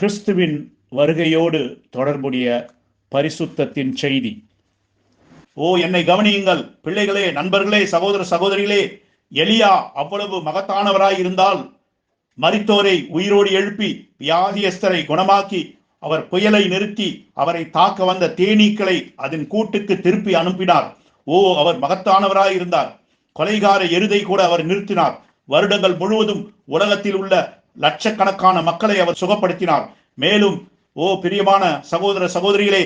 கிறிஸ்துவின் வருகையோடு தொடர்புடைய பரிசுத்தத்தின் செய்தி. ஓ என்னை கவனியுங்கள். பிள்ளைகளே நண்பர்களே சகோதர சகோதரிகளே எலியா அவ்வளவு மகத்தானவராய் இருந்தால் மரித்தோரை உயிரோடு எழுப்பி வியாதியஸ்தரை குணமாக்கி அவர் புயலை நிறுத்தி அவரை தாக்க வந்த தேனீக்களை அதன் கூட்டுக்கு திருப்பி அனுப்பினார். ஓ அவர் மகத்தானவராய் இருந்தார். கொலைகார எருதை கூட அவர் நிறுத்தினார். வருடங்கள் முழுவதும் உலகத்தில் உள்ள லட்சக்கணக்கான மக்களை அவர் சுகப்படுத்தினார். மேலும் ஓ பிரியமான சகோதர சகோதரிகளே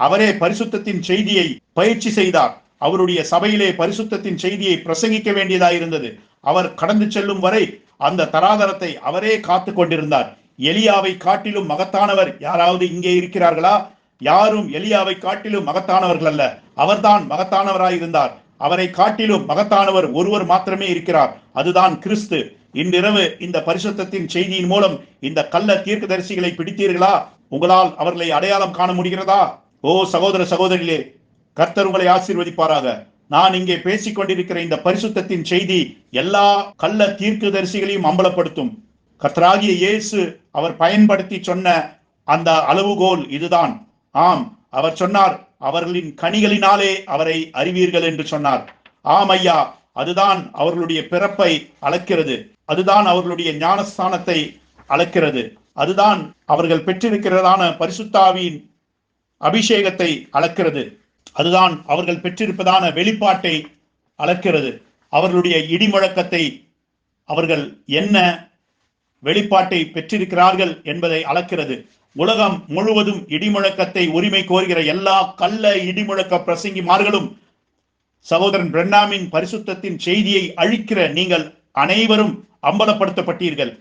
அவரே பரிசுத்தத்தின் செய்தியை பயிற்சி செய்தார். அவருடைய சபையிலே பரிசுத்தத்தின் செய்தியை பிரசங்கிக்க வேண்டியதாயிருந்தது. அவர் கடந்து செல்லும் வரை அந்த தராதரத்தை அவரே காத்து கொண்டிருந்தார். எலியாவை காட்டிலும் மகத்தானவர் யாராவது இங்கே இருக்கிறார்களா? யாரும் எலியாவை காட்டிலும் மகத்தானவர்கள் அல்ல. அவர்தான் மகத்தானவராயிருந்தார். அவரை காட்டிலும் மகத்தானவர் ஒருவர் மாத்திரமே இருக்கிறார். அதுதான் கிறிஸ்து. இன்றிரவு இந்த பரிசுத்தத்தின் செய்தியின் மூலம் இந்த கள்ள தீர்க்கதரிசிகளை பிடித்தீர்களா? உங்களால் அவர்களை அடையாளம் காண முடிகிறதா? ஓ சகோதர சகோதரிகளே கர்த்தர் உங்களை ஆசீர்வதிப்பாராக. நான் இங்கே பேசிக் கொண்டிருக்கிற இந்த பரிசுத்தத்தின் செய்தி எல்லா கள்ள தீர்க்கதரிசிகளையும் அம்பலப்படுத்தும். கர்த்தராகிய இயேசு அவர் பயன்படுத்தி சொன்ன அந்த அளவுகோல் இதுதான். ஆம் அவர் சொன்னார் அவர்களின் கனிகளினாலே அவரை அறிவீர்கள் என்று சொன்னார். ஆம் ஐயா அதுதான் அவர்களுடைய பிறப்பை அளக்கிறது அதுதான் அவர்களுடைய ஞானஸ்தானத்தை அளக்கிறது. அதுதான் அவர்கள் பெற்றிருக்கிறதான பரிசுத்தாவியின் அபிஷேகத்தை அளக்கிறது. அதுதான் அவர்கள் பெற்றிருப்பதான வெளிப்பாட்டை அளக்கிறது. அவர்களுடைய இடிமுழக்கத்தை அவர்கள் என்ன வெளிப்பாட்டை பெற்றிருக்கிறார்கள் என்பதை அளக்கிறது. உலகம் முழுவதும் இடிமுழக்கத்தை உரிமை கோருகிற எல்லா கல்ல இடிமுழக்க பிரசங்கிமார்களும் சகோதரன் பிரண்ணாமின் பரிசுத்தத்தின் செய்தியை அழிக்கிற நீங்கள் அனைவரும் அம்பலப்படுத்தப்பட்டீர்கள்.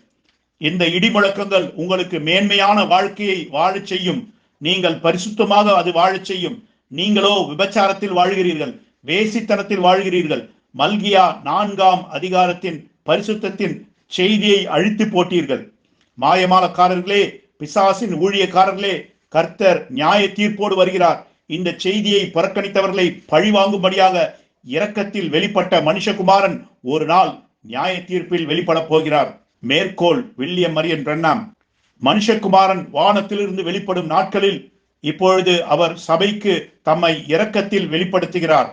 இந்த இடிமுழக்கங்கள் உங்களுக்கு மேன்மையான வாழ்க்கையை வாழச் செய்யும். நீங்கள் பரிசுத்தமாக அது வாழச் செய்யும். நீங்களோ விபச்சாரத்தில் வாழ்கிறீர்கள் வேசித்தனத்தில் வாழ்கிறீர்கள். மல்கியா நான்காம் அதிகாரத்தின் பரிசுத்தத்தின் செய்தியை அழித்து போட்டீர்கள். மாயமாலக்காரர்களே பிசாசின் ஊழியக்காரர்களே கர்த்தர் நியாய தீர்ப்போடு வருகிறார். இந்த செய்தியை புறக்கணித்தவர்களை பழிவாங்கும்படியாக இரக்கத்தில் வெளிப்பட்ட மனுஷகுமாரன் ஒரு நாள் நியாய தீர்ப்பில் வெளிப்படப் போகிறார். மேற்கோள் வில்லியம் மரியன் பிரண்ணாம் மனுஷகுமாரன் வானத்திலிருந்து வெளிப்படும் நாட்களில் இப்பொழுது அவர் சபைக்கு தம்மை இரக்கத்தில் வெளிப்படுத்துகிறார்.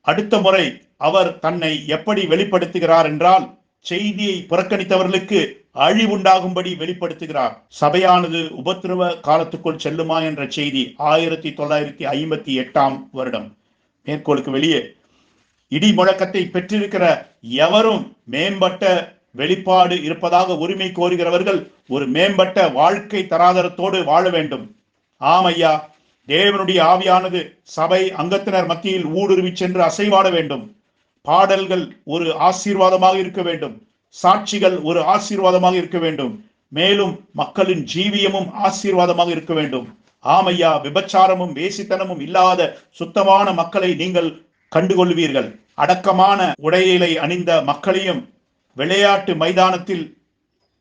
அடுத்த முறை அவர் தன்னை எப்படி வெளிப்படுத்துகிறார் என்றால் செய்தியை புறக்கணித்தவர்களுக்கு அழிவுண்டாகும்படி வெளிப்படுத்துகிறார். சபையானது உபத்திரவ காலத்துக்குள் செல்லுமா என்ற செய்தி ஆயிரத்தி தொள்ளாயிரத்தி ஐம்பத்தி எட்டாம் வருடம். மேற்கோளுக்கு வெளியே இடி முழக்கத்தை பெற்றிருக்கிற எவரும் மேம்பட்ட வெளிப்பாடு இருப்பதாக உரிமை கோருகிறவர்கள் ஒரு மேம்பட்ட வாழ்க்கை தராதரத்தோடு வாழ வேண்டும். ஆம் ஐயா தேவனுடைய ஆவியானது சபை அங்கத்தினர் மத்தியில் ஊடுருவி சென்று அசைவாட வேண்டும். பாடல்கள் ஒரு ஆசீர்வாதமாக இருக்க வேண்டும். சாட்சிகள் ஒரு ஆசீர்வாதமாக இருக்க வேண்டும். மேலும் மக்களின் ஜீவியமும் ஆசீர்வாதமாக இருக்க வேண்டும். ஆமையா விபச்சாரமும் வேசித்தனமும் இல்லாத சுத்தமான மக்களை நீங்கள் கண்டுகொள்வீர்கள். அடக்கமான உடையிலை அணிந்த மக்களையும் விளையாட்டு மைதானத்தில்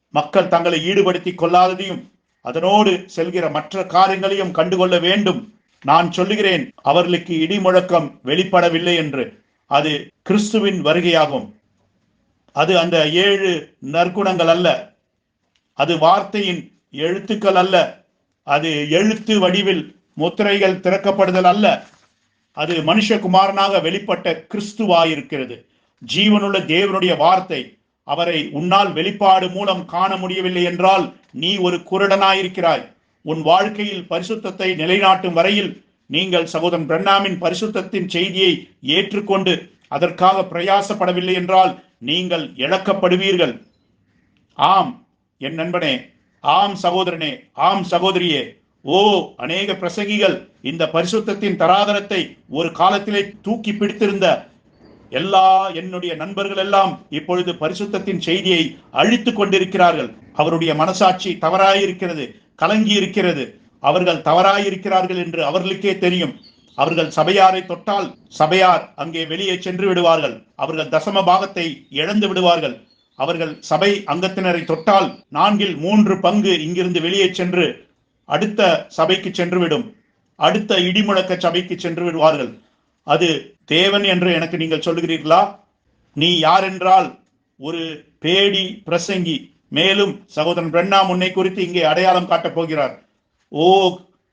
மக்கள் தங்களை ஈடுபடுத்தி கொள்ளாததையும் அதனோடு செல்கிற மற்ற காரியங்களையும் கண்டுகொள்ள வேண்டும். நான் சொல்லுகிறேன் அவர்களுக்கு இடி முழக்கம் வெளிப்படவில்லை என்று. அது கிறிஸ்துவின் வருகையாகும். அது அந்த ஏழு நற்குணங்கள் அல்ல. அது வார்த்தையின் எழுத்துக்கள் அல்ல. அது எழுத்து வடிவில் முத்திரைகள் திறக்கப்படுதல் அல்ல. அது மனுஷகுமாரனாக வெளிப்பட்ட கிறிஸ்துவாயிருக்கிறது. ஜீவனுள்ள தேவனுடைய வார்த்தை அவரை உன்னால் வெளிப்பாடு மூலம் காண முடியவில்லை என்றால் நீ ஒரு குருடனாயிருக்கிறாய். உன் வாழ்க்கையில் பரிசுத்தத்தை நிலைநாட்டும் வரையில் நீங்கள் சகோதரன் பிரண்ணாமின் பரிசுத்தத்தின் செய்தியை ஏற்றுக்கொண்டு அதற்காக பிரயாசப்படவில்லை என்றால் நீங்கள் இழக்கப்படுவீர்கள். ஆம் என் நண்பனே ஆம் சகோதரனே ஆம் சகோதரியே ஓ அநேக பிரசங்கிகள் இந்த பரிசுத்தத்தின் தராதரத்தை ஒரு காலத்திலே தூக்கி பிடித்திருந்த எல்லா என்னுடைய நண்பர்கள் எல்லாம் இப்பொழுது பரிசுத்தத்தின் செய்தியை அழித்து கொண்டிருக்கிறார்கள். அவருடைய மனசாட்சி தவறாயிருக்கிறது கலங்கி இருக்கிறது அவர்கள் தவறாயிருக்கிறார்கள் என்று அவர்களுக்கே தெரியும். அவர்கள் சபையாரை தொட்டால் சபையார் அங்கே வெளியே சென்று விடுவார்கள். அவர்கள் தசம பாகத்தை இழந்து விடுவார்கள். அவர்கள் சபை அங்கத்தினரை தொட்டால் நான்கில் மூன்று பங்கு இங்கிருந்து வெளியே சென்று அடுத்த சபைக்கு சென்று விடும் அடுத்த இடிமுழக்க சபைக்கு சென்று விடுவார்கள் அது தேவன் என்று எனக்கு நீங்கள் சொல்லுகிறீர்களா? நீ யார் என்றால் ஒரு பேடி பிரசங்கி மேலும் சகோதரன் பிரண்ணாம் உன்னை குறித்து இங்கே அடையாளம் காட்டப் போகிறார். ஓ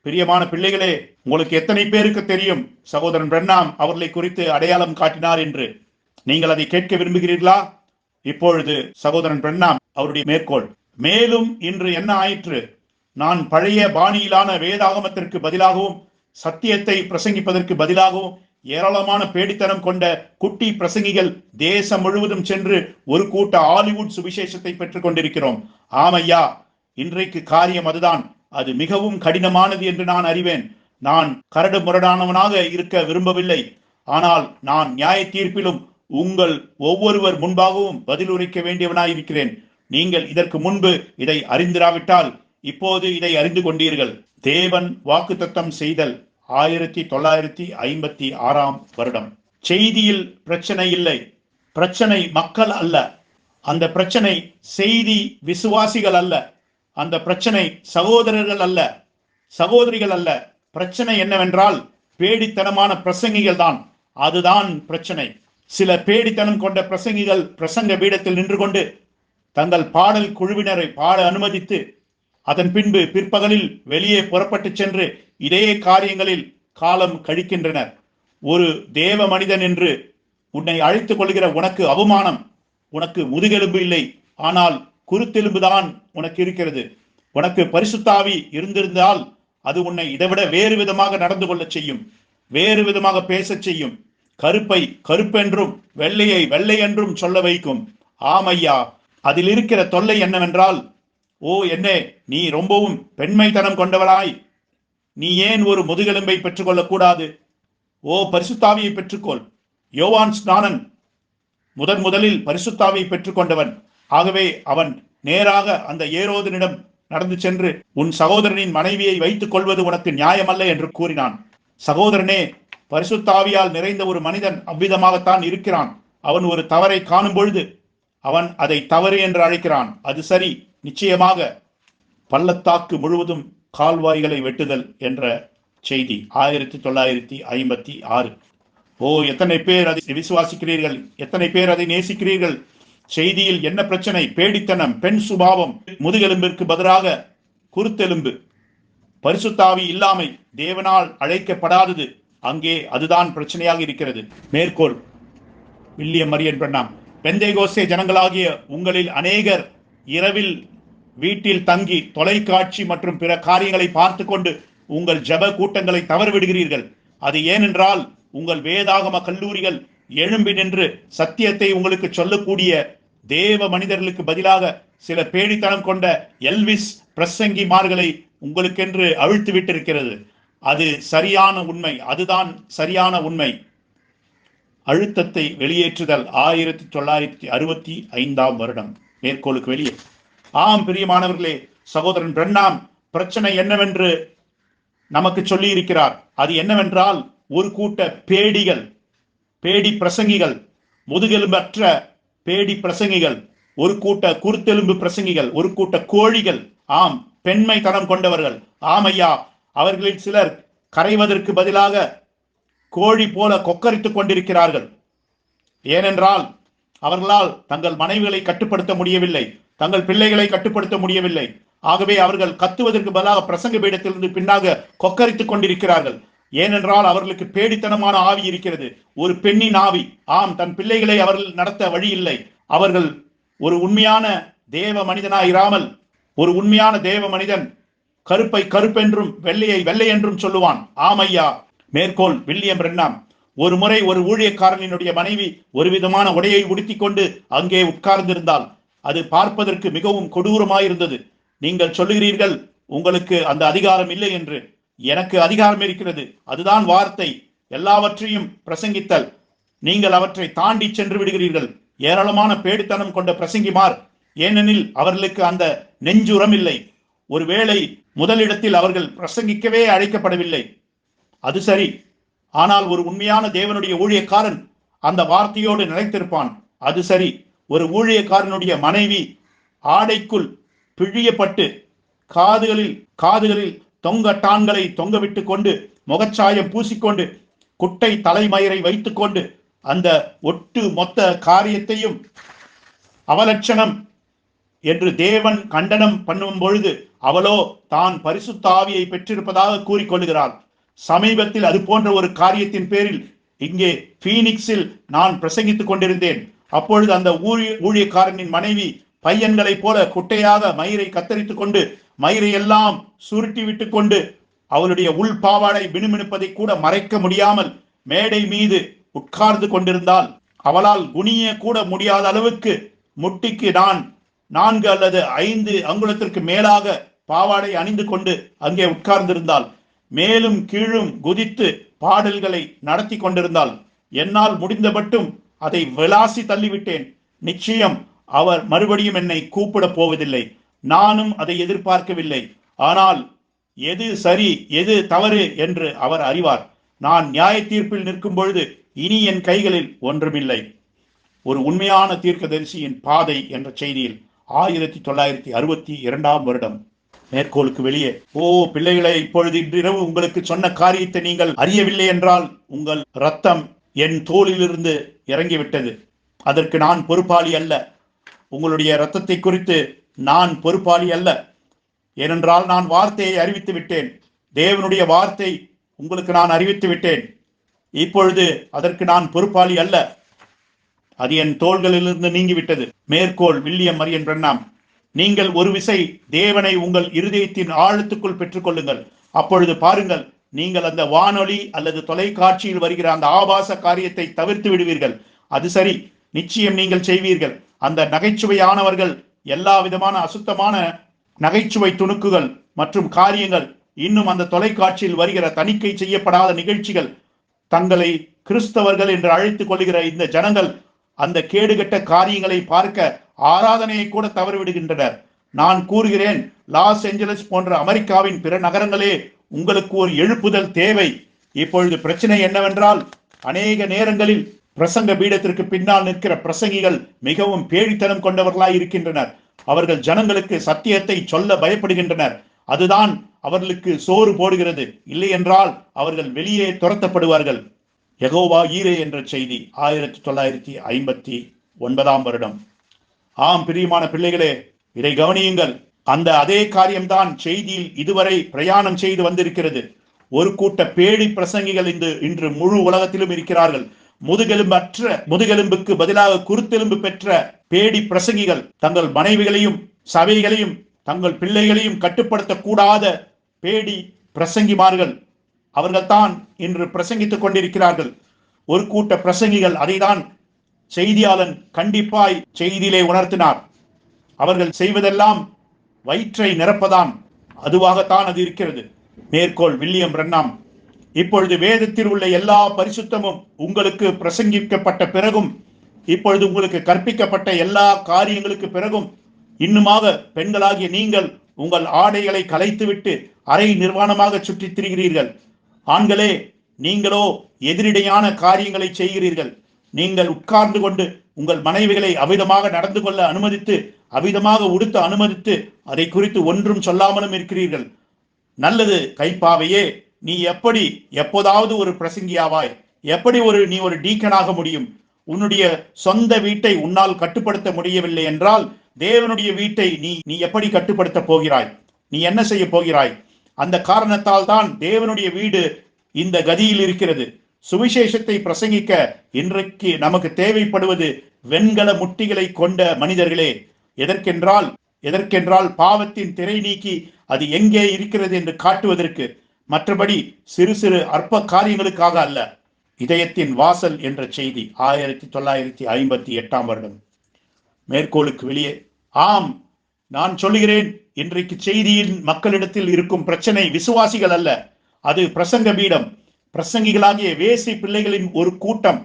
பிரியமான பிள்ளைகளே உங்களுக்கு எத்தனை பேருக்கு தெரியும்? சகோதரன் பிரண்ணாம் அவர்களை குறித்து அடையாளம் காட்டினார் என்று. நீங்கள் அதை கேட்க விரும்புகிறீர்களா? இப்பொழுது சகோதரன் பிரண்ணாம் அவருடைய மேற்கோள். மேலும் இன்று என்ன ஆயிற்று? நான் பழைய பாணியிலான வேதாகமத்திற்கு பதிலாகவும் சத்தியத்தை பிரசங்கிப்பதற்கு பதிலாகவும் ஏராளமான பேடித்தனம் கொண்ட குட்டி பிரசங்கிகள் தேசம் முழுவதும் சென்று ஒரு கூட்ட ஹாலிவுட் சுவிசேஷத்தை பெற்றுக் கொண்டிருக்கிறோம். ஆமையா இன்றைக்கு காரியம் அதுதான். அது மிகவும் கடினமானது என்று நான் அறிவேன். நான் கரடு முரடானவனாக இருக்க விரும்பவில்லை. ஆனால் நான் நியாய தீர்ப்பிலும் உங்கள் ஒவ்வொருவர் முன்பாகவும் பதிலுரைக்க வேண்டியவனாயிருக்கிறேன். நீங்கள் இதற்கு முன்பு இதை அறிந்திராவிட்டால் இப்போது இதை அறிந்து கொண்டீர்கள். தேவன் வாக்குத்தத்தம் செய்தல் ஆயிரத்தி தொள்ளாயிரத்தி ஐம்பத்தி ஆறாம் வருடம். செய்தியில் பிரச்சனை இல்லை. பிரச்சனை மக்கள் அல்ல. அந்த பிரச்சனை செய்தி விசுவாசிகள் அல்ல. அந்த பிரச்சனை சகோதரர்கள் அல்ல. சகோதரிகள் அல்ல. பிரச்சனை என்னவென்றால் பேடித்தனமான பிரசங்கிகள் தான். அதுதான் பிரச்சனை. சில பேடித்தனம் கொண்ட பிரசங்கிகள் பிரசங்க பீடத்தில் நின்று கொண்டு தங்கள் பாடல் குழுவினரை பாட அனுமதித்து அதன் பின்பு பிற்பகலில் வெளியே புறப்பட்டு சென்று இதே காரியங்களில் காலம் கழிக்கின்றனர். ஒரு தேவ மனிதன் என்று உன்னை அழைத்துக் கொள்கிற உனக்கு அவமானம் உனக்கு முதுகெலும்பு இல்லை. ஆனால் குருத்தெலும்புதான் உனக்கு இருக்கிறது. உனக்கு பரிசுத்தாவி இருந்திருந்தால் அது உன்னை இதைவிட வேறு விதமாக நடந்து கொள்ளச் செய்யும் வேறு விதமாக பேசச் செய்யும். கருப்பை கருப்பென்றும் வெள்ளையை வெள்ளை என்றும் சொல்ல வைக்கும். ஆமையா அதில் இருக்கிற தொல்லை என்னவென்றால் ஓ என்னே நீ ரொம்பவும் பெண்மைத்தனம் கொண்டவளாய். நீ ஏன் ஒரு முதுகெலும்பை பெற்றுக்கொள்ளக் கூடாது ஓ பரிசுத்தாவியை பெற்றுக்கொள். யோவான் ஸ்நானன் முதன் முதலில் பரிசுத்தாவியை பெற்றுக்கொண்டவன். ஆகவே அவன் நேராக அந்த ஏரோதனிடம் நடந்து சென்று உன் சகோதரனின் மனைவியை வைத்துக் கொள்வது உனக்கு நியாயமல்ல என்று கூறினான். சகோதரனே பரிசுத்தாவியால் நிறைந்த ஒரு மனிதன் அவ்விதமாகத்தான் இருக்கிறான். அவன் ஒரு தவறை காணும் பொழுது அவன் அதை தவறு என்று அழைக்கிறான். அது சரி. நிச்சயமாக பள்ளத்தாக்கு முழுவதும் கால்வாய்களை வெட்டுதல் என்ற செய்தி ஆயிரத்தி தொள்ளாயிரத்தி ஐம்பத்தி ஆறு. ஓ எத்தனை பேர் அதை விசுவாசிக்கிறீர்கள்? எத்தனை பேர் அதை நேசிக்கிறீர்கள்? செய்தியில் என்ன பிரச்சனை? பேடித்தனம் பெண் சுபாவம் முதுகெலும்பிற்கு பதிலாக குருத்தெலும்பு. பரிசுத்தாவி இல்லாமை தேவனால் அழைக்கப்படாதது. அங்கே அதுதான் பிரச்சனையாக இருக்கிறது. மேற்கோள் வில்லியம் மரியன் பெண்ணாம். பெந்தைகோசே ஜனங்களாகிய உங்களில் அநேகர் இரவில் வீட்டில் தங்கி தொலைக்காட்சி மற்றும் பிற காரியங்களை பார்த்து கொண்டு உங்கள் ஜப கூட்டங்களை தவறுவிடுகிறீர்கள். அது ஏனென்றால் உங்கள் வேதாகம கல்லூரிகள் எழும்பி நின்று சத்தியத்தை உங்களுக்கு சொல்லக்கூடிய தேவ மனிதர்களுக்கு பதிலாக சில பேடித்தனம் கொண்ட எல்விஸ் பிரசங்கிமார்களை உங்களுக்கென்று அவிழ்த்து விட்டிருக்கிறது அது சரியான உண்மை அதுதான் சரியான உண்மை. அழுத்தத்தை வெளியேற்றுதல் ஆயிரத்தி தொள்ளாயிரத்தி அறுபத்தி ஐந்தாம் வருடம். மேற்கோளுக்கு வெளியே. ஆம் பிரியமானவர்களே சகோதரன் பிரண்ணாம் பிரச்சனை என்னவென்று நமக்கு சொல்லி இருக்கிறார் அது என்னவென்றால் ஒரு கூட்ட பேடிகள் பேடி பிரசங்கிகள் முதுகெலும்பற்ற பேடி பிரசங்கிகள் ஒரு கூட்ட குருத்தெலும்பு பிரசங்கிகள் ஒரு கூட்ட கோழிகள் ஆம் பெண்மை தனம் கொண்டவர்கள் ஆமையா அவர்களில் சிலர் கரைவதற்கு பதிலாக கோழி போல கொக்கரித்துக் கொண்டிருக்கிறார்கள். ஏனென்றால் அவர்களால் தங்கள் மனைவிகளை கட்டுப்படுத்த முடியவில்லை தங்கள் பிள்ளைகளை கட்டுப்படுத்த முடியவில்லை. ஆகவே அவர்கள் கத்துவதற்கு பதிலாக பிரசங்க பீடத்திலிருந்து பின்னாக கொக்கரித்துக் கொண்டிருக்கிறார்கள். ஏனென்றால் அவர்களுக்கு பேடித்தனமான ஆவி இருக்கிறது. ஒரு பெண்ணின் ஆவி. ஆம் தன் பிள்ளைகளை அவர்கள் நடத்த வழி இல்லை. அவர்கள் ஒரு உண்மையான தேவ மனிதனாயிராமல் ஒரு உண்மையான தேவ மனிதன் கருப்பை கருப்பென்றும் வெள்ளையை வெள்ளை என்றும் சொல்லுவான் ஆமையா மேற்கோள் வில்லியம் ரென்னாம் ஒரு முறை ஒரு ஊழியக்காரனினுடைய மனைவி ஒரு விதமான உடையை உடுத்திக்கொண்டு அங்கே உட்கார்ந்திருந்தால் அது பார்ப்பதற்கு மிகவும் கொடூரமாயிருந்தது. நீங்கள் சொல்லுகிறீர்கள் உங்களுக்கு அந்த அதிகாரம் இல்லை என்று. எனக்கு அதிகாரம் இருக்கிறது. அதுதான் வார்த்தை. எல்லாவற்றையும் பிரசங்கித்தல். நீங்கள் அவற்றை தாண்டி சென்று விடுகிறீர்கள். ஏராளமான பேடித்தனம் கொண்ட பிரசங்கிமார். ஏனெனில் அவர்களுக்கு அந்த நெஞ்சுரம் இல்லை. ஒருவேளை முதலிடத்தில் அவர்கள் பிரசங்கிக்கவே அழைக்கப்படவில்லை. அது சரி. ஆனால் ஒரு உண்மையான தேவனுடைய ஊழியக்காரன் அந்த வார்த்தையோடு நிலைத்திருப்பான். அது சரி ஒரு ஊழியக்காரனுடைய மனைவி ஆடைக்குள் பிழியப்பட்டு காதுகளில் காதுகளில் தொங்கட்டான்களை தொங்கவிட்டு கொண்டு முகச்சாயம் பூசிக்கொண்டு குட்டை தலைமயிரை வைத்துக்கொண்டு அந்த ஒட்டு மொத்த காரியத்தையும் அவலட்சணம் என்று தேவன் கண்டனம் பண்ணும் பொழுது அவளோ தான் பரிசுத்த ஆவியை பெற்றிருப்பதாக கூறிக்கொள்கிறாள் சமீபத்தில் அது போன்ற ஒரு காரியத்தின் பேரில் இங்கே பீனிக்ஸில் நான் பிரசங்கித்துக் கொண்டிருந்தேன். அப்பொழுது அந்த ஊழிய ஊழியக்காரனின் மனைவி பையன்களைப் போல குட்டையாக மயிரை கத்தரித்துக் கொண்டு மயிரை எல்லாம் சுருட்டி விட்டு கொண்டு அவளுடைய உள் பாவாடை மினுமினுப்பதை கூட மறைக்க முடியாமல் மேடை மீது உட்கார்ந்து கொண்டிருந்தால் அவளால் குனிய கூட முடியாத அளவுக்கு முட்டிக்கு நான் நான்கு அல்லது ஐந்து அங்குலத்திற்கு மேலாக பாவாடை அணிந்து கொண்டு அங்கே உட்கார்ந்திருந்தாள். மேலும் கீழும் குதித்து பாடல்களை நடத்தி கொண்டிருந்தால் என்னால் முடிந்தபட்டும் அதை விளாசி தள்ளிவிட்டேன். நிச்சயம் அவர் மறுபடியும் என்னை கூப்பிடப் போவதில்லை. நானும் அதை எதிர்பார்க்கவில்லை. ஆனால் எது சரி எது தவறு என்று அவர் அறிவார். நான் நியாய தீர்ப்பில் நிற்கும் பொழுது இனி என் கைகளில் ஒன்றுமில்லை. ஒரு உண்மையான தீர்க்கதரிசியின் பாதை என்ற செய்தியில் ஆயிரத்தி தொள்ளாயிரத்தி அறுபத்தி இரண்டாம் வருடம். மேற்கோளுக்கு வெளியே ஓ பிள்ளைகளை இப்பொழுது இன்றிரவு உங்களுக்கு சொன்ன காரியத்தை நீங்கள் அறியவில்லை என்றால் உங்கள் ரத்தம் என் தோளிலிருந்து இறங்கிவிட்டது. அதற்கு நான் பொறுப்பாளி அல்ல. உங்களுடைய ரத்தத்தை குறித்து நான் பொறுப்பாளி அல்ல. ஏனென்றால் நான் வார்த்தையை அறிவித்து விட்டேன். தேவனுடைய வார்த்தை உங்களுக்கு நான் அறிவித்து விட்டேன். இப்பொழுது அதற்கு நான் பொறுப்பாளி அல்ல. அது என் தோள்களிலிருந்து நீங்கிவிட்டது. மேற்கோள் வில்லியம் மரியன் பிரண்ணாம் நீங்கள் ஒரு விசை தேவனை உங்கள் இருதயத்தின் ஆழத்துக்குள் பெற்றுக்கொள்ளுங்கள். அப்பொழுது பாருங்கள் நீங்கள் அந்த வானொலி அல்லது தொலைக்காட்சியில் வருகிற அந்த ஆபாச காரியத்தை தவிர்த்து விடுவீர்கள். அது சரி நிச்சயம் நீங்கள் செய்வீர்கள். அந்த நகைச்சுவையானவர்கள் எல்லா விதமான அசுத்தமான நகைச்சுவை துணுக்குகள் மற்றும் காரியங்கள் இன்னும் அந்த தொலைக்காட்சியில் வருகிற தணிக்கை செய்யப்படாத நிகழ்ச்சிகள் தங்களை கிறிஸ்தவர்கள் என்று அழைத்துக் கொள்கிற இந்த ஜனங்கள் அந்த கேடுகட்ட காரியங்களை பார்க்க ஆராதனையை கூட தவறிவிடுகின்றனர். நான் கூறுகிறேன் லாஸ் ஏஞ்சலஸ் போன்ற அமெரிக்காவின் பிற நகரங்களே உங்களுக்கு ஒரு எழுப்புதல் தேவை. இப்பொழுது பிரச்சனை என்னவென்றால் அநேக நேரங்களில் பிரசங்க பீடத்திற்கு பின்னால் நிற்கிற பிரசங்கிகள் மிகவும் பேடித்தனம் கொண்டவர்களாய் இருக்கின்றனர். அவர்கள் ஜனங்களுக்கு சத்தியத்தை சொல்ல பயப்படுகின்றனர். அதுதான் அவர்களுக்கு சோறு போடுகிறது. இல்லை என்றால் அவர்கள் வெளியே துரத்தப்படுவார்கள். எகோவா ஈரே என்ற செய்தி ஆயிரத்தி தொள்ளாயிரத்தி ஐம்பத்தி ஒன்பதாம் வருடம். ஆம் பிரியமான பிள்ளைகளே இதை கவனியுங்கள். அந்த அதே காரியம்தான் செய்தியில் இதுவரை பிரயாணம் செய்து வந்திருக்கிறது. ஒரு கூட்ட பேடி பிரசங்கிகள் இன்று இன்று முழு உலகத்திலும் இருக்கிறார்கள். முதுகெலும்பற்ற முதுகெலும்புக்கு பதிலாக குருத்தெலும்பு பெற்ற பேடி பிரசங்கிகள் தங்கள் மனைவிகளையும் சபைகளையும் தங்கள் பிள்ளைகளையும் கட்டுப்படுத்தக்கூடாத பேடி பிரசங்கிமார்கள். அவர்கள்தான் இன்று பிரசங்கித்துக் கொண்டிருக்கிறார்கள். ஒரு கூட்ட பிரசங்கிகள் அதைதான் செய்தியாளன் கண்டிப்பாய் செய்தியிலே உணர்த்தினார். அவர்கள் செய்வதெல்லாம் வயிற்றை நிரப்பதான். அதுவாகத்தான் அது இருக்கிறது. மேற்கோள் வில்லியம் பிரண்ணாம் இப்பொழுது வேதத்தில் உள்ள எல்லா பரிசுத்தமும் உங்களுக்கு பிரசங்கிக்கப்பட்ட பிறகும் இப்பொழுது உங்களுக்கு கற்பிக்கப்பட்ட எல்லா காரியங்களுக்கு பிறகும் இன்னுமாக பெண்களாகிய நீங்கள் உங்கள் ஆடைகளை கலைத்துவிட்டு அரை நிர்வாணமாக சுற்றித் திரிகிறீர்கள். ஆண்களே நீங்களோ எதிரிடையான காரியங்களை செய்கிறீர்கள். நீங்கள் உட்கார்ந்து கொண்டு உங்கள் மனைவிகளை அவிதமாக நடந்து கொள்ள அனுமதித்து அவிதமாக உடுத்த அனுமதித்து அதை குறித்து ஒன்றும் சொல்லாமலும் இருக்கிறீர்கள். நல்லது கைப்பாவையே நீ எப்படி எப்போதாவது ஒரு பிரசங்கியாவாய் எப்படி ஒரு நீ ஒரு டீக்கனாக முடியும்? உன்னுடைய சொந்த வீட்டை உன்னால் கட்டுப்படுத்த முடியவில்லை என்றால் தேவனுடைய வீட்டை நீ நீ எப்படி கட்டுப்படுத்த போகிறாய்? நீ என்ன செய்ய போகிறாய்? அந்த காரணத்தால் தான் தேவனுடைய வீடு இந்த கதியில் இருக்கிறது. சுவிசேஷத்தை பிரசங்கிக்க இன்றைக்கு நமக்கு தேவைப்படுவது வெண்கல முட்டிகளை கொண்ட மனிதர்களே. எதற்கென்றால் எதற்கென்றால் பாவத்தின் திரை நீக்கி அது எங்கே இருக்கிறது என்று காட்டுவதற்கு மற்றபடி சிறு சிறு அற்ப காரியங்களுக்காக அல்ல. இதயத்தின் வாசல் என்ற செய்தி ஆயிரத்தி தொள்ளாயிரத்தி ஐம்பத்தி எட்டாம் வருடம். மேற்கோளுக்கு வெளியே ஆம் நான் சொல்லுகிறேன் இன்றைக்கு செய்தியின் மக்களிடத்தில் இருக்கும் பிரச்சனை விசுவாசிகள் அல்ல. அது பிரசங்க பீடம். பிரசங்கிகளாகிய வேசி பிள்ளைகளின் ஒரு கூட்டம்.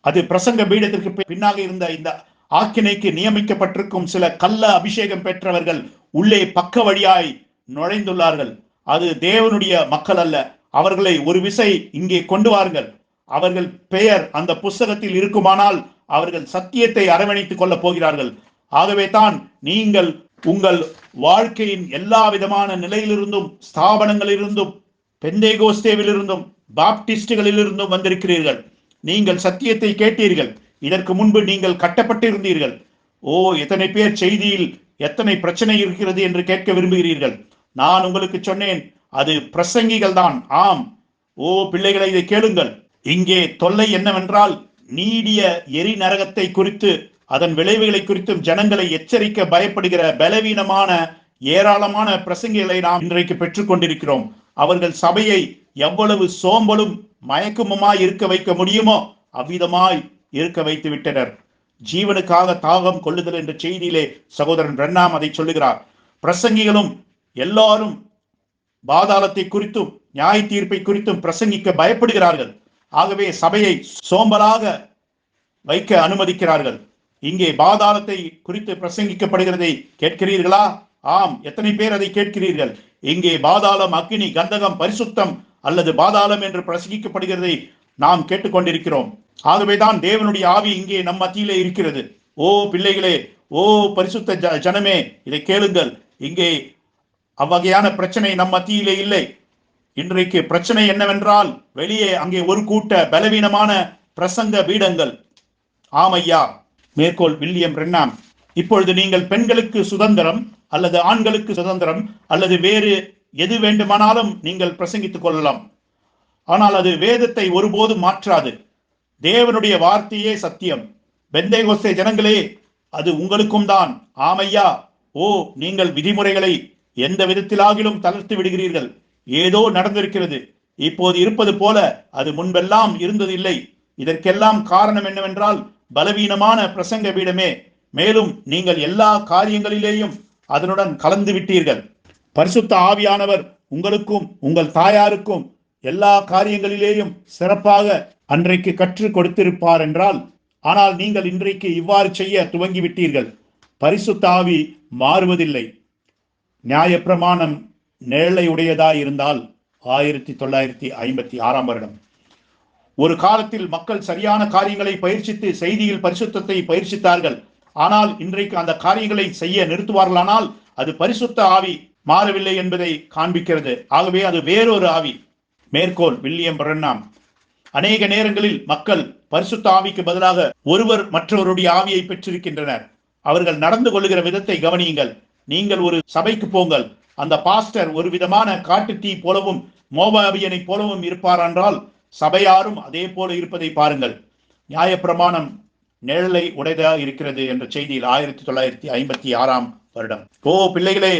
அது பிரசங்க பீடத்திற்கு பின்னாக இருந்த இந்த ஆக்கினைக்கு நியமிக்கப்பட்டிருக்கும் சில கள்ள அபிஷேகம் பெற்றவர்கள் உள்ளே பக்க வழியாய் நுழைந்துள்ளார்கள். அது தேவனுடைய மக்கள் அல்ல அவர்களை ஒரு விசை இங்கே கொண்டு வாருங்கள். அவர்கள் பெயர் அந்த புஸ்தகத்தில் இருக்குமானால் அவர்கள் சத்தியத்தை அரவணைத்துக் கொள்ளப் போகிறார்கள். ஆகவே தான் நீங்கள் உங்கள் வாழ்க்கையின் எல்லா விதமான நிலையிலிருந்தும் ஸ்தாபனங்களிலிருந்தும் பெந்தேகோஸ்தேவிலிருந்தும் பாப்டிஸ்டுகளிலிருந்தும் வந்திருக்கிறீர்கள். நீங்கள் சத்தியத்தை கேட்டீர்கள். இதற்கு முன்பு நீங்கள் கட்டப்பட்டிருந்தீர்கள். ஓ எத்தனை பேர் செய்தியில் எத்தனை பிரச்சனை இருக்கிறது என்று கேட்க விரும்புகிறீர்கள். நான் உங்களுக்கு சொன்னேன் அது பிரசங்கிகள் தான் ஆம். ஓ பிள்ளைகளை இதை கேளுங்கள். இங்கே தொல்லை என்னவென்றால் நீடிய எரி நரகத்தை குறித்து அதன் விளைவுகளை குறித்தும் ஜனங்களை எச்சரிக்க பயப்படுகிற பலவீனமான ஏராளமான பிரசங்கிகளை நாம் இன்றைக்கு பெற்றுக் கொண்டிருக்கிறோம் அவர்கள் சபையை எவ்வளவு சோம்பலும் மயக்கமுமாய் இருக்க வைக்க முடியுமோ அவ்விதமாய் இருக்க வைத்து விட்டனர். ஜீவனுக்காக தாகம் கொள்ளுதல் என்ற செய்தியிலே சகோதரன் பிரண்ணாம் அதை சொல்லுகிறார். பிரசங்கிகளும் எல்லாரும் பாதாளத்தை குறித்தும் நியாய தீர்ப்பை குறித்தும் பிரசங்கிக்க பயப்படுகிறார்கள். ஆகவே சபையை சோம்பலாக வைக்க அனுமதிக்கிறார்கள். இங்கே பாதாளத்தை குறித்து பிரசங்கிக்கப்படுகிறதை கேட்கிறீர்களா? ஆம் எத்தனை பேர் அதை கேட்கிறீர்கள்? இங்கே பாதாளம் அக்னி கந்தகம் பரிசுத்தம் அல்லது பாதாளம் என்று பிரசங்கிக்கப்படுகிறதை நாம் கேட்டுக்கொண்டிருக்கிறோம். ஆகவேதான் தேவனுடைய ஆவி இங்கே நம் மத்தியிலே இருக்கிறது. ஓ பிள்ளைகளே ஓ பரிசுத்த ஜ- ஜனமே இதை கேளுங்கள். இங்கே அவ்வகையான பிரச்சனை நம் மத்தியிலே இல்லை. இன்றைக்கு பிரச்சனை என்னவென்றால் வெளியே அங்கே ஒரு கூட்ட பலவீனமான பிரசங்க பீடங்கள். ஆமையா மேற்கோள் வில்லியம் ரென்னாம் இப்பொழுது நீங்கள் பெண்களுக்கு சுதந்திரம் அல்லது ஆண்களுக்கு சுதந்திரம் அல்லது வேறு எது வேண்டுமானாலும் நீங்கள் பிரசங்கித்துக் கொள்ளலாம். ஆனால் அது வேதத்தை ஒருபோதும் மாற்றாது. தேவனுடைய வார்த்தையே சத்தியம். பெந்தைகோஸ்தே ஜனங்களே அது உங்களுக்கும் தான். ஆமையா ஓ நீங்கள் விதிமுறைகளை எந்த விதத்திலாகிலும் தளர்த்து விடுகிறீர்கள். ஏதோ நடந்திருக்கிறது. இப்போது இருப்பது போல அது முன்பெல்லாம் இருந்தது இல்லை இதற்கெல்லாம் காரணம் என்னவென்றால் பலவீனமான பிரசங்க பீடமே. மேலும் நீங்கள் எல்லா காரியங்களிலேயும் அதனுடன் கலந்து விட்டீர்கள். பரிசுத்த ஆவியானவர் உங்களுக்கும் உங்கள் தாயாருக்கும் எல்லா காரியங்களிலேயும் சிறப்பாக அன்றைக்கு கற்றுக் கொடுத்திருப்பார் என்றால் ஆனால் நீங்கள் இன்றைக்கு இவ்வாறு செய்ய துவங்கி விட்டீர்கள் பரிசுத்த ஆவி மாறுவதில்லை. நியாயப்பிரமாணம் நிழலை உடையதாய் இருந்தால் ஆயிரத்தி தொள்ளாயிரத்தி ஐம்பத்தி ஆறாம் வருடம். ஒரு காலத்தில் மக்கள் சரியான காரியங்களை பயிற்சித்து செய்தியில் பரிசுத்தத்தை பயிற்சித்தார்கள். ஆனால் இன்றைக்கு அந்த காரியங்களை செய்ய நிறுத்துவார்களானால் அது பரிசுத்த ஆவி மாறவில்லை என்பதை காண்பிக்கிறது. ஆகவே அது வேறொரு ஆவி மேற்கோள் வில்லியம் பிரண்ணாம். அநேக நேரங்களில் மக்கள் பரிசுத்த ஆவிக்கு பதிலாக ஒருவர் மற்றவருடைய ஆவியை பெற்றிருக்கின்றனர். அவர்கள் நடந்து கொள்ளுகிற விதத்தை கவனியுங்கள். நீங்கள் ஒரு சபைக்கு போங்கள். அந்த பாஸ்டர் ஒரு விதமான காட்டு தீ போலவும் மோபாபியனை போலவும் இருப்பாரென்றால் சபையாரும் அதே போல இருப்பதை பாருங்கள். நியாயப்பிரமாணம் நிழலை உடையதாக இருக்கிறது என்ற செய்தியில் ஆயிரத்தி தொள்ளாயிரத்தி ஐம்பத்தி ஆறாம் வருடம். ஓ பிள்ளைகளே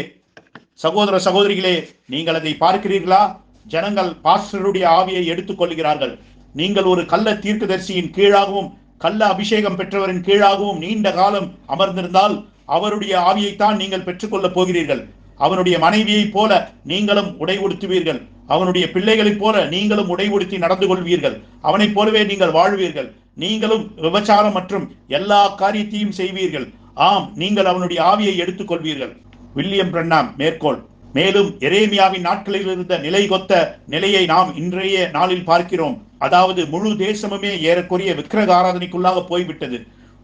சகோதர சகோதரிகளே நீங்கள் அதை பார்க்கிறீர்களா? ஜனங்கள் பாஸ்டருடைய ஆவியை எடுத்துக்கொள்கிறார்கள் நீங்கள் ஒரு கள்ள தீர்க்கதரிசியின் கீழாகவும் கள்ள அபிஷேகம் பெற்றவரின் கீழாகவும் நீண்ட காலம் அமர்ந்திருந்தால் அவருடைய ஆவியைத்தான் நீங்கள் பெற்றுக்கொள்ளப் போகிறீர்கள். அவனுடைய மனைவியைப் போல நீங்களும் உடை உடுத்துவீர்கள். அவனுடைய பிள்ளைகளைப் போல நீங்களும் உடை உடுத்தி நடந்து கொள்வீர்கள். அவனைப் போலவே நீங்கள் வாழ்வீர்கள். நீங்களும் விபச்சாரம் மற்றும் எல்லா காரியத்தையும் செய்வீர்கள். ஆம் நீங்கள் அவனுடைய ஆவியை எடுத்துக் கொள்வீர்கள். வில்லியம் பிரண்ணாம் மேற்கோள். மேலும் எரேமியாவின் நாட்களில் இருந்த நிலை கொத்த நிலையை நாம் இன்றைய நாளில் பார்க்கிறோம். அதாவது முழு தேசமுமே ஏறக்குறைய விக்கிரக ஆராதனைக்குள்ளாக போய்விட்டது.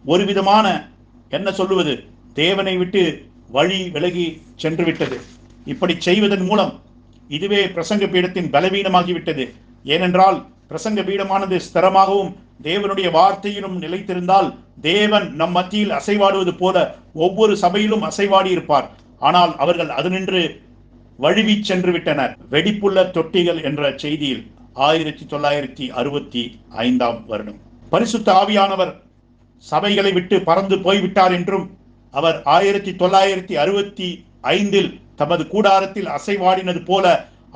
ஒரு விதமான என்ன சொல்லுவது? தேவனை விட்டு வழி விலகி சென்று விட்டது இப்படி செய்வதன் மூலம் இதுவே பிரசங்க பீடத்தின் பலவீனமாகிவிட்டது. ஏனென்றால் பிரசங்க பீடமானது ஸ்திரமாகவும் தேவனுடைய வார்த்தையிலும் நிலைத்திருந்தால் தேவன் நம் மத்தியில் அசைவாடுவது போல ஒவ்வொரு சபையிலும் அசைவாடி இருப்பார் ஆனால் அவர்கள் அது நின்று வழுவி சென்று விட்டனர் வெடிப்புள்ள தொட்டிகள் என்ற செய்தியில் ஆயிரத்தி தொள்ளாயிரத்தி அறுபத்தி ஐந்தாம் வருடம். பரிசுத்த ஆவியானவர் சபைகளை விட்டு பறந்து போய்விட்டார் என்றும் அவர் ஆயிரத்தி தொள்ளாயிரத்தி அறுபத்தி ஐந்தில் தமது கூடாரத்தில் அசைவாடினது போல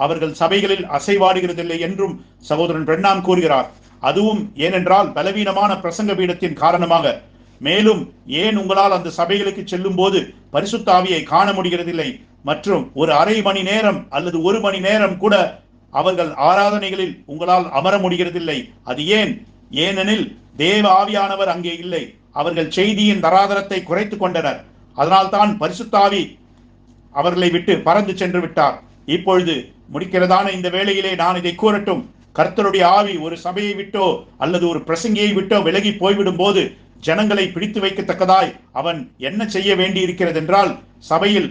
அவர்கள் சபைகளில் அசைவாடுகிறதில்லை என்றும் சகோதரன் பிரண்ணாம் கூறுகிறார். அதுவும் ஏனென்றால் பலவீனமான பிரசங்க பீடத்தின் காரணமாக மேலும் ஏன் உங்களால் அந்த சபைகளுக்கு செல்லும் போது பரிசுத்தாவியை காண முடிகிறதில்லை? மற்றும் ஒரு அரை மணி நேரம் அல்லது ஒரு மணி நேரம் கூட அவர்கள் ஆராதனைகளில் உங்களால் அமர முடிகிறதில்லை. அது ஏன்? ஏனெனில் தேவ ஆவியானவர் அங்கே இல்லை. அவர்கள் செய்தியின் தராதரத்தை குறைத்து கொண்டனர். அதனால்தான் பரிசுத்தாவி அவர்களை விட்டு பறந்து சென்று விட்டார். இப்பொழுது முடிக்கிறதான இந்த வேளையிலே நான் இதை கூறட்டும். கர்த்தருடைய ஆவி ஒரு சபையை விட்டோ அல்லது ஒரு பிரசங்கியை விட்டோ விலகி போய்விடும் போது ஜனங்களை பிடித்து வைக்கத்தக்கதாய் அவன் என்ன செய்ய வேண்டியிருக்கிறது என்றால் சபையில்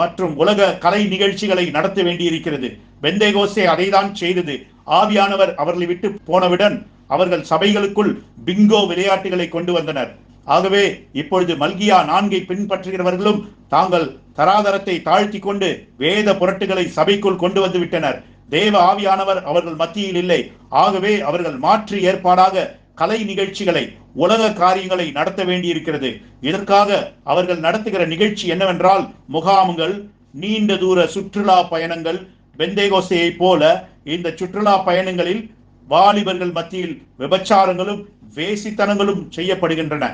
மற்றும் உலக கலை நிகழ்ச்சிகளை நடத்த வேண்டியிருக்கிறது. பெந்தேகோசே அதைதான் செய்தது. ஆவியானவர் அவர்களை விட்டு போனவுடன் அவர்கள் சபைகளுக்குள் பிங்கோ விளையாட்டுகளை கொண்டு வந்தனர். ஆகவே இப்பொழுது மல்கியா நான்கை பின்பற்றுகிறவர்களும் தாங்கள் தராதரத்தை தாழ்த்தி கொண்டு வேத புரட்டுகளை சபைக்குள் கொண்டு வந்து விட்டனர். தேவ ஆவியானவர் அவர்கள் மத்தியில் இல்லை. ஆகவே அவர்கள் மாற்று ஏற்பாடாக கலை நிகழ்ச்சிகளை உலக காரியங்களை நடத்த வேண்டியிருக்கிறது. இதற்காக அவர்கள் நடத்துகிற நிகழ்ச்சி என்னவென்றால் முகாம்கள் நீண்ட தூர சுற்றுலா பயணங்கள் பெந்தேகோசையை போல இந்த சுற்றுலா பயணங்களில் வாலிபர்கள் மத்தியில் விபச்சாரங்களும் வேசித்தனங்களும் செய்யப்படுகின்றன.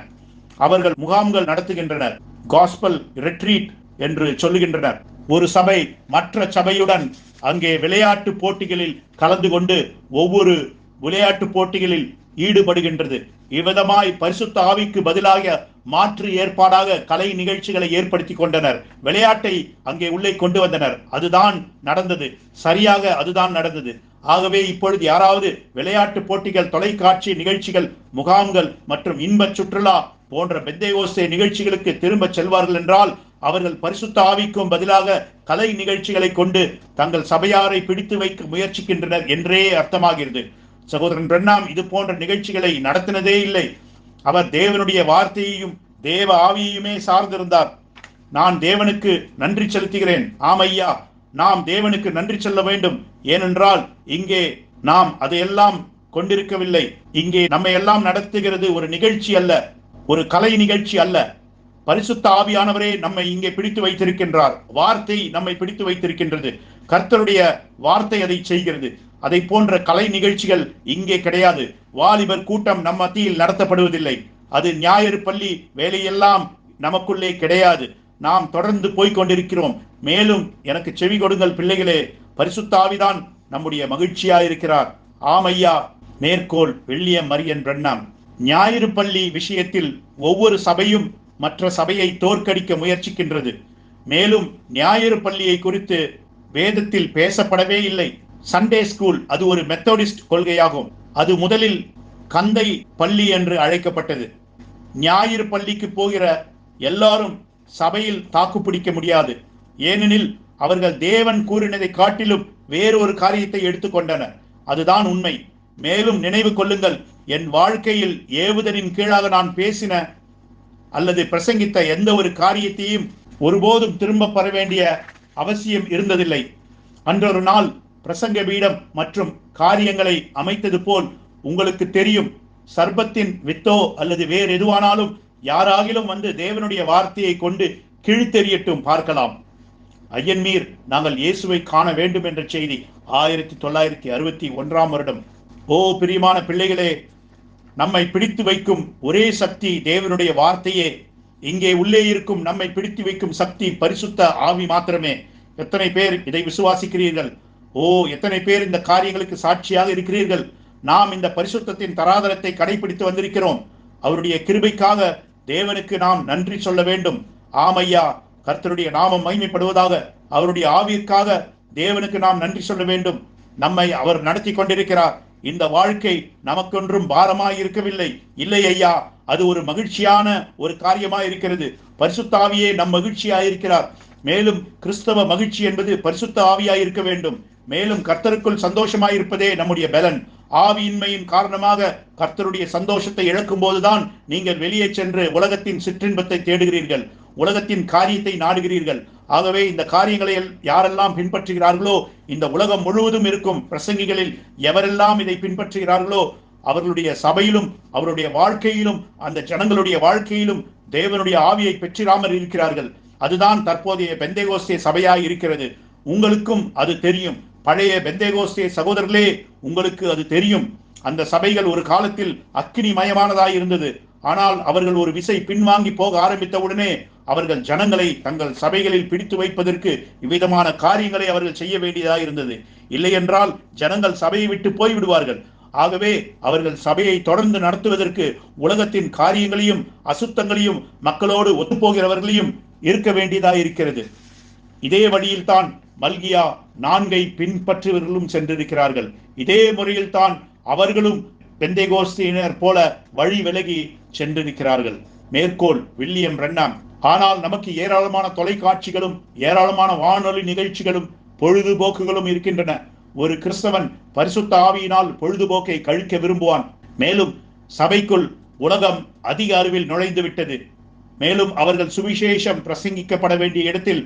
அவர்கள் முகாம்கள் நடத்துகின்றனர். காஸ்பல் ரெட்ரீட் என்று சொல்லுகின்றனர். ஒரு சபை மற்ற சபையுடன் அங்கே விளையாட்டு போட்டிகளில் கலந்து கொண்டு ஒவ்வொரு விளையாட்டு போட்டிகளில் ஈடுபடுகின்றது. இவ்விதமாய் பரிசுத்த ஆவிக்கு பதிலாக மாற்று ஏற்பாடாக கலை நிகழ்ச்சிகளை ஏற்படுத்தி கொண்டனர். விளையாட்டை அங்கே உள்ளே கொண்டு வந்தனர். அதுதான் நடந்தது. சரியாக அதுதான் நடந்தது. ஆகவே இப்பொழுது யாராவது விளையாட்டு போட்டிகள் தொலைக்காட்சி நிகழ்ச்சிகள் முகாம்கள் மற்றும் இன்ப சுற்றுலா போன்ற பெத்தேகோஸ்தே நிகழ்ச்சிகளுக்கு திரும்ப செல்வார்கள் என்றால் அவர்கள் பரிசுத்த ஆவிக்கும் பதிலாக கலை நிகழ்ச்சிகளை கொண்டு தங்கள் சபையாரை பிடித்து வைக்க முயற்சிக்கின்றனர் என்றே அர்த்தமாகிறது. சகோதரன் பிரண்ணாம் இது போன்ற நிகழ்ச்சிகளை நடத்தினதே இல்லை. அவர் தேவனுடைய வார்த்தையையும் தேவ ஆவியையுமே சார்ந்திருந்தார். நான் தேவனுக்கு நன்றி செலுத்துகிறேன். ஆம் ஐயா நாம் தேவனுக்கு நன்றி செல்ல வேண்டும். ஏனென்றால் இங்கே நாம் அதையெல்லாம் கொண்டிருக்கவில்லை. இங்கே நம்மை எல்லாம் நடத்துகிறது ஒரு நிகழ்ச்சி அல்ல ஒரு கலை நிகழ்ச்சி அல்ல. பரிசுத்த ஆவியானவரே நம்மை இங்கே பிடித்து வைத்திருக்கின்றார். வார்த்தை நம்மை பிடித்து வைத்திருக்கின்றது. கர்த்தருடைய வார்த்தை அதை செய்கிறது. அதை போன்ற கலை நிகழ்ச்சிகள் இங்கே கிடையாது. வாலிபர் கூட்டம் நம் மத்தியில் நடத்தப்படுவதில்லை. அது ஞாயிறு பள்ளி வேலையெல்லாம் நமக்குள்ளே கிடையாது. நாம் தொடர்ந்து போய்க் கொண்டிருக்கிறோம். மேலும் எனக்கு செவி கொடுங்கள் பிள்ளைகளே பரிசுத்தாவிதான் நம்முடைய மகிழ்ச்சியா இருக்கிறார் ஆமையா மேற்கோள் வெள்ளிய மரியன் பிரண்ணாம். ஞாயிறு பள்ளி விஷயத்தில் ஒவ்வொரு சபையும் மற்ற சபையை தோற்கடிக்க முயற்சிக்கின்றது. மேலும் ஞாயிறு பள்ளியை குறித்து வேதத்தில் பேசப்படவே இல்லை. சண்டே ஸ்கூல் அது ஒரு மெத்தோடிஸ்ட் கொள்கையாகும். அது முதலில் கந்தை பள்ளி என்று அழைக்கப்பட்டது. ஞாயிறு பள்ளிக்கு போகிற எல்லாரும் சபையில் தாக்கு பிடிக்க முடியாது. ஏனெனில் அவர்கள் தேவன் கூறினதை காட்டிலும் வேறு ஒரு காரியத்தை எடுத்துக்கொண்டனர் அதுதான் உண்மை. மேலும் நினைவு கொள்ளுங்கள் என் வாழ்க்கையில் ஏவுதலின் கீழாக நான் பேசின அல்லது பிரசங்கித்த எந்த ஒரு காரியத்தையும் ஒருபோதும் திரும்ப பெற வேண்டிய அவசியம் இருந்ததில்லை. அன்றொரு நாள் பிரசங்க பீடம் மற்றும் காரியங்களை அமைத்தது போல் உங்களுக்கு தெரியும். சர்பத்தின் வித்தோ அல்லது வேறு எதுவானாலும் யாராகிலும் வந்து தேவனுடைய வார்த்தையை கொண்டு கிழித்தெறியட்டும் பார்க்கலாம். ஐயன்மீர் நாங்கள் இயேசுவை காண வேண்டும் என்ற செய்தி ஆயிரத்தி தொள்ளாயிரத்தி அறுபத்தி ஒன்றாம் வருடம். ஓ பிரியமான பிள்ளைகளே நம்மை பிடித்து வைக்கும் ஒரே சக்தி தேவனுடைய வார்த்தையே. இங்கே உள்ளே இருக்கும் நம்மை பிடித்து வைக்கும் சக்தி பரிசுத்த ஆவி மாத்திரமே. எத்தனை பேர் இதை விசுவாசிக்கிறீர்கள்? ஓ எத்தனை பேர் இந்த காரியங்களுக்கு சாட்சியாக இருக்கிறீர்கள்? நாம் இந்த பரிசுத்தத்தின் தராதரத்தை கடைபிடித்து வந்திருக்கிறோம். அவருடைய கிருபைக்காக தேவனுக்கு நாம் நன்றி சொல்ல வேண்டும். ஆமையா கர்த்தருடைய நாமம் மகிமைப்படுவதாக அவருடைய ஆவிற்காக தேவனுக்கு நாம் நன்றி சொல்ல வேண்டும். நம்மை அவர் நடத்தி கொண்டிருக்கிறார். இந்த வாழ்க்கை நமக்கொன்றும் பாரமாய் இருக்கவில்லை இல்லை ஐயா அது ஒரு மகிழ்ச்சியான ஒரு காரியமாய் இருக்கிறது பரிசுத்தாவியே நம் மகிழ்ச்சியாய் இருக்கிறார் மேலும் கிறிஸ்தவ மகிழ்ச்சி என்பது பரிசுத்த ஆவியாய் இருக்க வேண்டும். மேலும் கர்த்தருக்குள் சந்தோஷமாய் இருப்பதே நம்முடைய பலன். ஆவியின்மையின் காரணமாக கர்த்தருடைய சந்தோஷத்தை இழக்கும் போதுதான் நீங்கள் வெளியே சென்று உலகத்தின் சிற்றின்பத்தை தேடுகிறீர்கள். உலகத்தின் காரியத்தை நாடுகிறீர்கள். ஆகவே இந்த காரியங்களை யாரெல்லாம் பின்பற்றுகிறார்களோ இந்த உலகம் முழுவதும் இருக்கும் பிரசங்கிகளில் எவரெல்லாம் இதை பின்பற்றுகிறார்களோ அவர்களுடைய சபையிலும் அவருடைய வாழ்க்கையிலும் அந்த ஜனங்களுடைய வாழ்க்கையிலும் தேவனுடைய ஆவியை பெற்றிராமல் இருக்கிறார்கள் அதுதான் தற்போதைய பெந்தேகோஸ்தே சபையாய் இருக்கிறது. உங்களுக்கும் அது தெரியும். பழைய பெந்தேகோஸ்தே சகோதரர்களே உங்களுக்கு அது தெரியும். அந்த சபைகள் ஒரு காலத்தில் அக்கினிமயமானதாய் இருந்தது. ஆனால் அவர்கள் ஒரு விசை பின்வாங்கி போக ஆரம்பித்தவுடனே அவர்கள் ஜனங்களை தங்கள் சபைகளில் பிடித்து வைப்பதற்கு இவ்விதமான காரியங்களை அவர்கள் செய்ய வேண்டியதாக இருந்தது. இல்லையென்றால் ஜனங்கள் சபையை விட்டு போய்விடுவார்கள் ஆகவே அவர்கள் சபையை தொடர்ந்து நடத்துவதற்கு உலகத்தின் காரியங்களையும் அசுத்தங்களையும் மக்களோடு ஒத்துப்போகிறவர்களையும் இருக்க வேண்டியதாக இருக்கிறது. இதே வழியில்தான் மல்கியா நான்கை பின்பற்றியவர்களும் சென்றிருக்கிறார்கள். இதே முறையில்தான் அவர்களும் பெந்தைகோஸ்தியினர் போல வழி விலகி சென்றிருக்கிறார்கள். மேற்கோள் வில்லியம் ரென்னாம் ஆனால் நமக்கு ஏராளமான தொலைக்காட்சிகளும் ஏராளமான வானொலி நிகழ்ச்சிகளும் பொழுதுபோக்குகளும் இருக்கின்றன. ஒரு கிறிஸ்தவன் பரிசுத்த ஆவியினால் பொழுதுபோக்கை கழிக்க விரும்புவான். மேலும் சபைக்குள் உலகம் அதிக அறிவில் நுழைந்து விட்டது மேலும் அவர்கள் சுவிசேஷம் பிரசங்கிக்கப்பட வேண்டிய இடத்தில்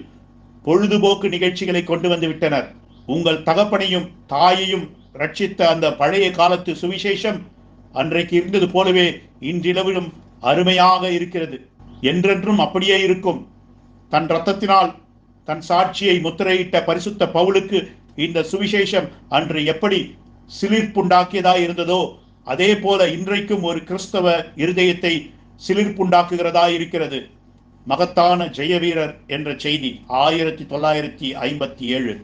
பொழுதுபோக்கு நிகழ்ச்சிகளை கொண்டு வந்து விட்டனர். உங்கள் தகப்பனையும் தாயையும் ரட்சித்த அந்த பழைய காலத்து சுவிசேஷம் அன்றைக்கு இருந்தது போலவே இன்றிலவிலும் அருமையாக இருக்கிறது. என்றென்றும் அப்படியே இருக்கும். தன் ரத்தத்தினால் தன் சாட்சியை முத்திரையிட்ட பரிசுத்த பவுலுக்கு இந்த சுவிசேஷம் அன்று எப்படி சிலிர்ப்புண்டாக்கியதா இருந்ததோ அதே போல இன்றைக்கும் ஒரு கிறிஸ்தவ இருதயத்தை சிலிர்ப்புண்டாக்குகிறதா இருக்கிறது. மகத்தான ஜெயவீரர் என்ற செய்தி ஆயிரத்தி தொள்ளாயிரத்தி ஐம்பத்தி ஏழு.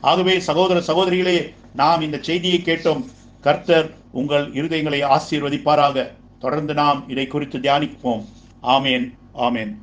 ஆகவே சகோதர சகோதரிகளே நாம் இந்த செய்தியை கேட்டோம். கர்த்தர் உங்கள் இருதயங்களை ஆசீர்வதிப்பாராக. தொடர்ந்து நாம் இதை குறித்து தியானிப்போம். ஆமேன் ஆமேன்.